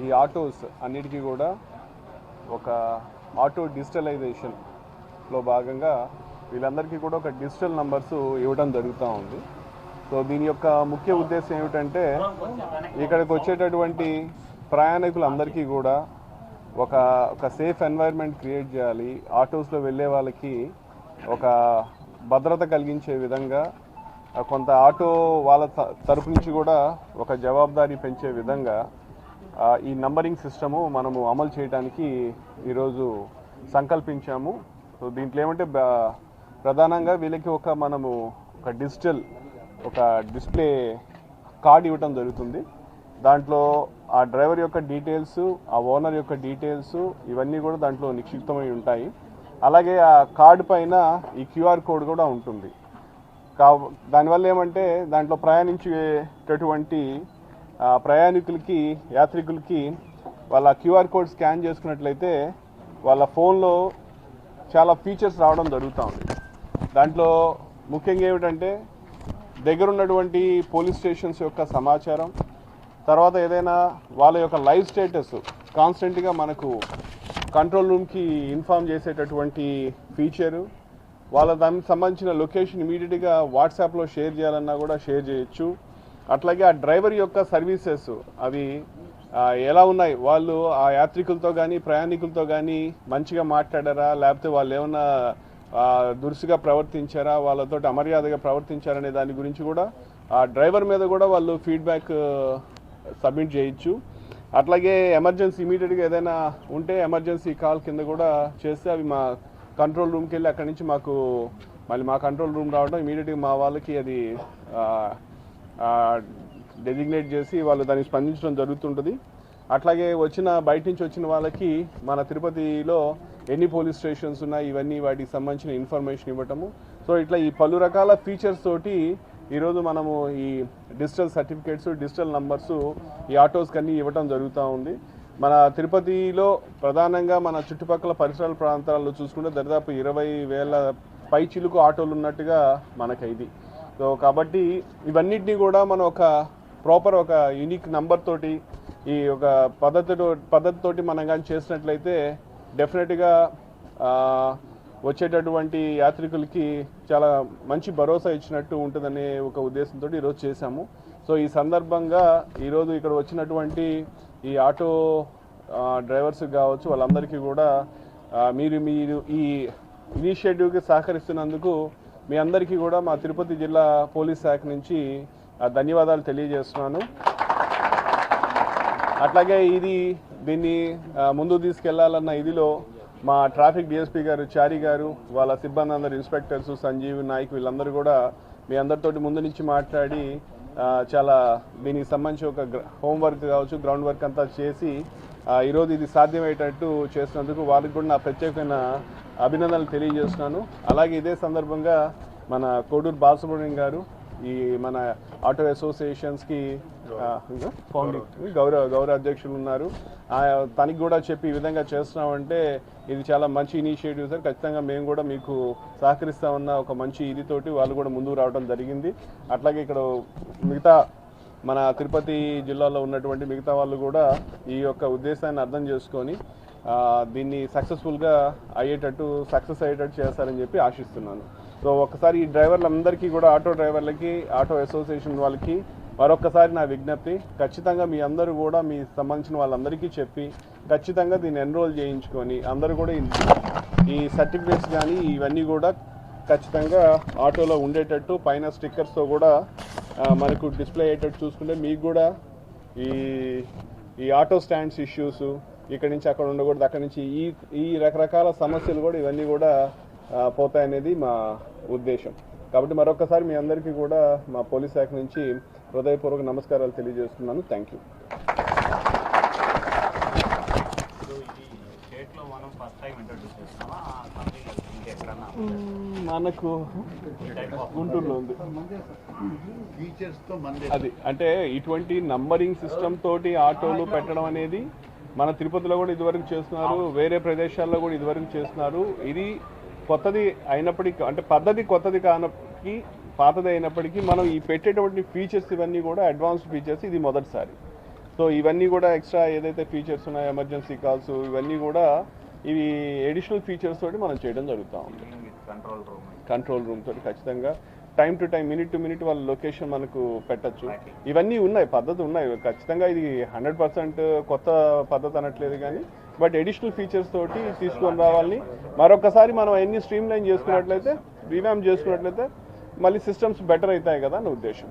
ఈ ఆటోస్ అన్నిటికీ కూడా ఒక ఆటో డిజిటలైజేషన్లో భాగంగా వీళ్ళందరికీ కూడా ఒక డిజిటల్ నంబర్స్ ఇవ్వడం జరుగుతూ ఉంది. సో దీని యొక్క ముఖ్య ఉద్దేశం ఏమిటంటే ఇక్కడికి వచ్చేటటువంటి ప్రయాణికులందరికీ కూడా ఒక ఒక సేఫ్ ఎన్వైర్న్మెంట్ క్రియేట్ చేయాలి. ఆటోస్లో వెళ్ళే వాళ్ళకి ఒక భద్రత కలిగించే విధంగా కొంత ఆటో వాళ్ళ త- తరపు నుంచి కూడా ఒక జవాబుదారీ పెంచే విధంగా ఈ నంబరింగ్ సిస్టము మనము అమలు చేయడానికి ఈరోజు సంకల్పించాము. సో దీంట్లో ఏమంటే ప్రధానంగా వీళ్ళకి ఒక మనము ఒక డిజిటల్ ఒక డిస్ప్లే కార్డ్ ఇవ్వటం జరుగుతుంది. దాంట్లో ఆ డ్రైవర్ యొక్క డీటెయిల్స్ ఆ ఓనర్ యొక్క డీటెయిల్స్ ఇవన్నీ కూడా దాంట్లో నిక్షిప్తమై ఉంటాయి. అలాగే ఆ కార్డు పైన ఈ క్యూఆర్ కోడ్ కూడా ఉంటుంది. కా దానివల్ల ఏమంటే దాంట్లో ప్రయాణించేటటువంటి ప్రయాణికులకి యాత్రికులకి వాళ్ళ క్యూఆర్ కోడ్ స్కాన్ చేసుకున్నట్లయితే వాళ్ళ ఫోన్లో చాలా ఫీచర్స్ రావడం జరుగుతూ ఉంది. దాంట్లో ముఖ్యంగా ఏమిటంటే దగ్గర ఉన్నటువంటి పోలీస్ స్టేషన్స్ యొక్క సమాచారం తర్వాత ఏదైనా వాళ్ళ యొక్క లైవ్ స్టేటస్ కాన్స్టెంట్గా మనకు కంట్రోల్ రూమ్కి ఇన్ఫామ్ చేసేటటువంటి ఫీచరు వాళ్ళ దానికి సంబంధించిన లొకేషన్ ఇమీడియట్గా వాట్సాప్లో షేర్ చేయాలన్నా కూడా షేర్ చేయొచ్చు. అట్లాగే ఆ డ్రైవర్ యొక్క సర్వీసెస్ అవి ఎలా ఉన్నాయి? వాళ్ళు ఆ యాత్రికులతో కానీ ప్రయాణికులతో కానీ మంచిగా మాట్లాడారా? లేకపోతే వాళ్ళు ఏమన్నా దురుసుగా ప్రవర్తించారా? వాళ్ళతో అమర్యాదగా ప్రవర్తించారనే దాని గురించి కూడా ఆ డ్రైవర్ మీద కూడా వాళ్ళు ఫీడ్బ్యాక్ సబ్మిట్ చేయొచ్చు. అట్లాగే ఎమర్జెన్సీ ఇమీడియట్గా ఏదైనా ఉంటే ఎమర్జెన్సీ కాల్ కింద కూడా చేస్తే అవి మా కంట్రోల్ రూమ్కి వెళ్ళి అక్కడి నుంచి మాకు మళ్ళీ మా కంట్రోల్ రూమ్ రావడం ఇమీడియట్గా మా వాళ్ళకి అది డెసిగ్నేట్ చేసి వాళ్ళు దానికి స్పందించడం జరుగుతుంటుంది. అట్లాగే వచ్చిన బయట నుంచి వచ్చిన వాళ్ళకి మన తిరుపతిలో ఎన్ని పోలీస్ స్టేషన్స్ ఉన్నాయి ఇవన్నీ వాటికి సంబంధించిన ఇన్ఫర్మేషన్ ఇవ్వటము. సో ఇట్లా ఈ పలు రకాల ఫీచర్స్ తోటి ఈరోజు మనము ఈ డిజిటల్ సర్టిఫికేట్స్ డిజిటల్ నంబర్స్ ఈ ఆటోస్కి అన్నీ ఇవ్వటం జరుగుతూ ఉంది. మన తిరుపతిలో ప్రధానంగా మన చుట్టుపక్కల పరిసరాల ప్రాంతాల్లో చూసుకుంటే దరిదాపు ఇరవై వేల పై చిలుకు ఆటోలు ఉన్నట్టుగా మనకైది. ఇది సో కాబట్టి ఇవన్నిటినీ కూడా మనం ఒక ప్రాపర్ ఒక యూనిక్ నంబర్ తోటి ఈ ఒక పద్ధతితో పద్ధతితోటి మనం కానీ చేసినట్లయితే డెఫినెట్గా వచ్చేటటువంటి యాత్రికులకి చాలా మంచి భరోసా ఇచ్చినట్టు ఉంటుందనే ఒక ఉద్దేశంతో ఈరోజు చేశాము. సో ఈ సందర్భంగా ఈరోజు ఇక్కడ వచ్చినటువంటి ఈ ఆటో డ్రైవర్స్ కావచ్చు వాళ్ళందరికీ కూడా మీరు మీరు ఈ ఇనిషియేటివ్కి సహకరిస్తున్నందుకు మీ అందరికీ కూడా మా తిరుపతి జిల్లా పోలీస్ శాఖ నుంచి ధన్యవాదాలు తెలియజేస్తున్నాను. అట్లాగే ఇది దీన్ని ముందు ముందుకు తీసుకెళ్ళాలన్న ఇదిలో మా ట్రాఫిక్ డిఎస్పీ గారు చారి గారు వాళ్ళ సిబ్బంది అందరు ఇన్స్పెక్టర్స్ సంజీవ్ నాయక్ వీళ్ళందరూ కూడా మీ అందరితోటి ముందు నుంచి మాట్లాడి చాలా దీనికి సంబంధించి ఒక హోంవర్క్ కావచ్చు గ్రౌండ్ వర్క్ అంతా చేసి ఈరోజు ఇది సాధ్యమయ్యేటట్టు చేసినందుకు వాళ్ళకి కూడా నా ప్రత్యేకమైన అభినందనలు తెలియజేస్తున్నాను. అలాగే ఇదే సందర్భంగా మన కోడూరు బాలసుబ్రహ్మణ్యం గారు ఈ మన ఆటో అసోసియేషన్స్కి ఫౌండింగ్ గౌరవ గౌరవ అధ్యక్షులు ఉన్నారు. ఆ, తనకి కూడా చెప్పి ఈ విధంగా చేస్తున్నామంటే ఇది చాలా మంచి ఇనిషియేటివ్ సార్. ఖచ్చితంగా మేము కూడా మీకు సహకరిస్తామన్న ఒక మంచి ఇదితోటి వాళ్ళు కూడా ముందుకు రావడం జరిగింది. అట్లాగే ఇక్కడ మిగతా మన తిరుపతి జిల్లాలో ఉన్నటువంటి మిగతా వాళ్ళు కూడా ఈ యొక్క ఉద్దేశాన్ని అర్థం చేసుకొని దీన్ని సక్సెస్ఫుల్గా అయ్యేటట్టు సక్సెస్ అయ్యేటట్టు చేస్తారని చెప్పి ఆశిస్తున్నాను. సో ఒకసారి ఈ డ్రైవర్లందరికీ కూడా ఆటో డ్రైవర్లకి ఆటో అసోసియేషన్ వాళ్ళకి మరొకసారి నా విజ్ఞప్తి ఖచ్చితంగా మీ అందరూ కూడా మీ సంబంధించిన వాళ్ళందరికీ చెప్పి ఖచ్చితంగా దీన్ని ఎన్రోల్ చేయించుకొని అందరూ కూడా ఈ- సర్టిఫికేట్స్ కానీ ఇవన్నీ కూడా ఖచ్చితంగా ఆటోలో ఉండేటట్టు పైన స్టిక్కర్స్తో కూడా మనకు డిస్ప్లే అయ్యేటట్టు చూసుకుంటే మీకు కూడా ఈ ఈ ఆటో స్టాండ్స్ ఇష్యూస్ ఇక్కడి నుంచి అక్కడ ఉండకూడదు అక్కడి నుంచి ఈ ఈ రకరకాల సమస్యలు కూడా ఇవన్నీ కూడా పోతాయనేది మా ఉద్దేశం. కాబట్టి మరొకసారి మీ అందరికీ కూడా మా పోలీస్ శాఖ నుంచి హృదయపూర్వక నమస్కారాలు తెలియజేస్తున్నాను. థ్యాంక్ యూ మనం ఫస్ట్ టైం ఇంట్రడ్యూస్ ఆఫ్ గుంటూరులో ఉంది అది అంటే ఇటువంటి నంబరింగ్ సిస్టమ్ తోటి ఆటోలు పెట్టడం అనేది మన తిరుపతిలో కూడా ఇదివరకు చేస్తున్నారు వేరే ప్రదేశాల్లో కూడా ఇదివరకు చేస్తున్నారు. ఇది కొత్తది అయినప్పటికీ అంటే పద్ధతి కొత్తది కానప్పటికీ పాతది అయినప్పటికీ మనం ఈ పెట్టేటువంటి ఫీచర్స్ ఇవన్నీ కూడా అడ్వాన్స్డ్ ఫీచర్స్ ఇది మొదటిసారి. సో ఇవన్నీ కూడా ఎక్స్ట్రా ఏదైతే ఫీచర్స్ ఉన్నాయో ఎమర్జెన్సీ కాల్స్ ఇవన్నీ కూడా ఇవి ఎడిషనల్ ఫీచర్స్ తోటి మనం చేయడం జరుగుతూ ఉంది కంట్రోల్ రూమ్ కంట్రోల్ రూమ్ తోటి ఖచ్చితంగా. Time to time minute to minute వాళ్ళ లొకేషన్ మనకు పెట్టచ్చు. ఇవన్నీ ఉన్నాయి పద్ధతి ఉన్నాయి. ఖచ్చితంగా ఇది హండ్రెడ్ పర్సెంట్ కొత్త పద్ధతి అనట్లేదు కానీ బట్ ఎడిషనల్ ఫీచర్స్ తోటి తీసుకొని రావాలని మరొకసారి మనం అన్ని స్ట్రీమ్ లైన్ చేసుకున్నట్లయితే రీవ్యామ్ చేసుకున్నట్లయితే మళ్ళీ సిస్టమ్స్ బెటర్ అవుతాయి కదా అని ఉద్దేశం